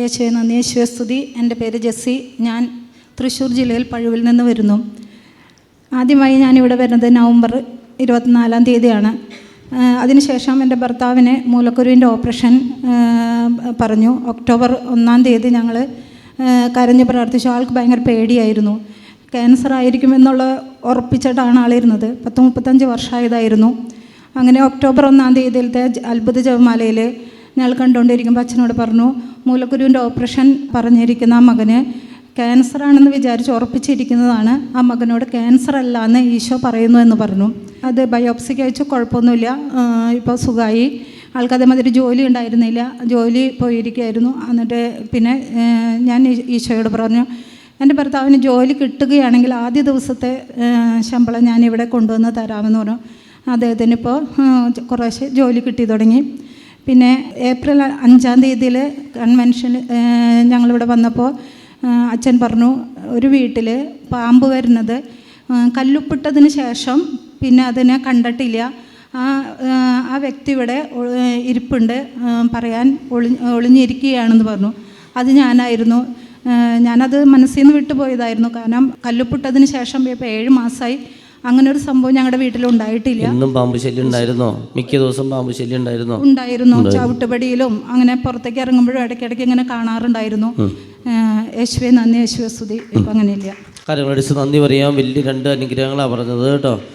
യേശുവെ നന്ദി യേശുവെ സ്തുതി എന്റെ പേര് ജെസ്സി. ഞാൻ തൃശ്ശൂർ ജില്ലയിൽ പഴുവിൽ നിന്ന് വരുന്നു. ആദ്യമായി ഞാനിവിടെ വരുന്നത് നവംബർ ഇരുപത്തിനാലാം തീയതിയാണ്. അതിനുശേഷം എന്റെ ഭർത്താവിന് മൂലക്കുരുവിന്റെ ഓപ്പറേഷൻ പറഞ്ഞു. ഒക്ടോബർ ഒന്നാം തീയതി ഞങ്ങൾ കരഞ്ഞ് പ്രാർത്ഥിച്ചു. ആൾക്ക് ഭയങ്കര പേടിയായിരുന്നു. ക്യാൻസർ ആയിരിക്കുമെന്നുള്ള ഉറപ്പിച്ചിട്ടാണ് ആളിരുന്നത്. പത്ത് മുപ്പത്തഞ്ച് വർഷമായതായിരുന്നു. അങ്ങനെ ഒക്ടോബർ ഒന്നാം തീയതിയിലത്തെ അത്ഭുത ജപമാലയിൽ ഞങ്ങൾ കണ്ടുകൊണ്ടിരിക്കുമ്പോൾ അച്ഛനോട് പറഞ്ഞു മൂലക്കുരുവിന്റെ ഓപ്പറേഷൻ പറഞ്ഞിരിക്കുന്ന ആ മകന് ക്യാൻസർ ആണെന്ന് വിചാരിച്ച് ഉറപ്പിച്ചിരിക്കുന്നതാണ്. ആ മകനോട് ക്യാൻസർ അല്ല എന്ന് ഈശോ പറയുന്നു എന്ന് പറഞ്ഞു. അത് ബയോപ്സിക്ക് അയച്ചു കുഴപ്പമൊന്നുമില്ല. ഇപ്പോൾ സുഖമായി ആൾക്ക് അതേമാതിരി ജോലി ഉണ്ടായിരുന്നില്ല. ജോലി പോയിരിക്കുകയായിരുന്നു. എന്നിട്ട് പിന്നെ ഞാൻ ഈശോയോട് പറഞ്ഞു എന്റെ ഭർത്താവിന് ജോലി കിട്ടുകയാണെങ്കിൽ ആദ്യ ദിവസത്തെ ശമ്പളം ഞാനിവിടെ കൊണ്ടുവന്ന് തരാമെന്ന് പറഞ്ഞു. അദ്ദേഹത്തിന് ഇപ്പോൾ കുറേശ്ശെ ജോലി കിട്ടി തുടങ്ങി. പിന്നെ ഏപ്രിൽ അഞ്ചാം തീയതിയിൽ കൺവെൻഷൻ ഞങ്ങളിവിടെ വന്നപ്പോൾ അച്ഛൻ പറഞ്ഞു ഒരു വീട്ടിൽ പാമ്പ് വരുന്നത് കല്ലുപ്പിട്ടതിന് ശേഷം പിന്നെ അതിനെ കണ്ടിട്ടില്ല. ആ ആ, ആ വ്യക്തി ഇവിടെ ഇരിപ്പുണ്ട് പറയാൻ ഒളി ഒളിഞ്ഞിരിക്കുകയാണെന്ന് പറഞ്ഞു. അത് ഞാനായിരുന്നു. ഞാനത് മനസ്സിൽ നിന്ന് വിട്ടുപോയതായിരുന്നു. കാരണം കല്ലുപ്പിട്ടതിന് ശേഷം ഇപ്പോൾ ഏഴ് മാസമായി അങ്ങനെ ഒരു സംഭവം ഞങ്ങളുടെ വീട്ടിലുണ്ടായിട്ടില്ല. ഇന്നും പാമ്പ് ശല്യം ഉണ്ടായിരുന്നോ? മിക്ക ദിവസം പാമ്പ് ശല്യം ഉണ്ടായിരുന്നോ. ഉണ്ടായിരുന്നു. ചവിട്ടുപടിയിലും അങ്ങനെ പുറത്തേക്ക് ഇറങ്ങുമ്പോഴും ഇടയ്ക്കിടയ്ക്ക് ഇങ്ങനെ കാണാറുണ്ടായിരുന്നു. യേശുവെ നന്ദി യേശുവെ സ്തുതി. ഇപ്പം അങ്ങനെയില്ല. കാര്യങ്ങളടിച്ച് നന്ദി പറയാം. വലിയ രണ്ട് അനുഗ്രഹങ്ങളാണ് പറഞ്ഞത് കേട്ടോ.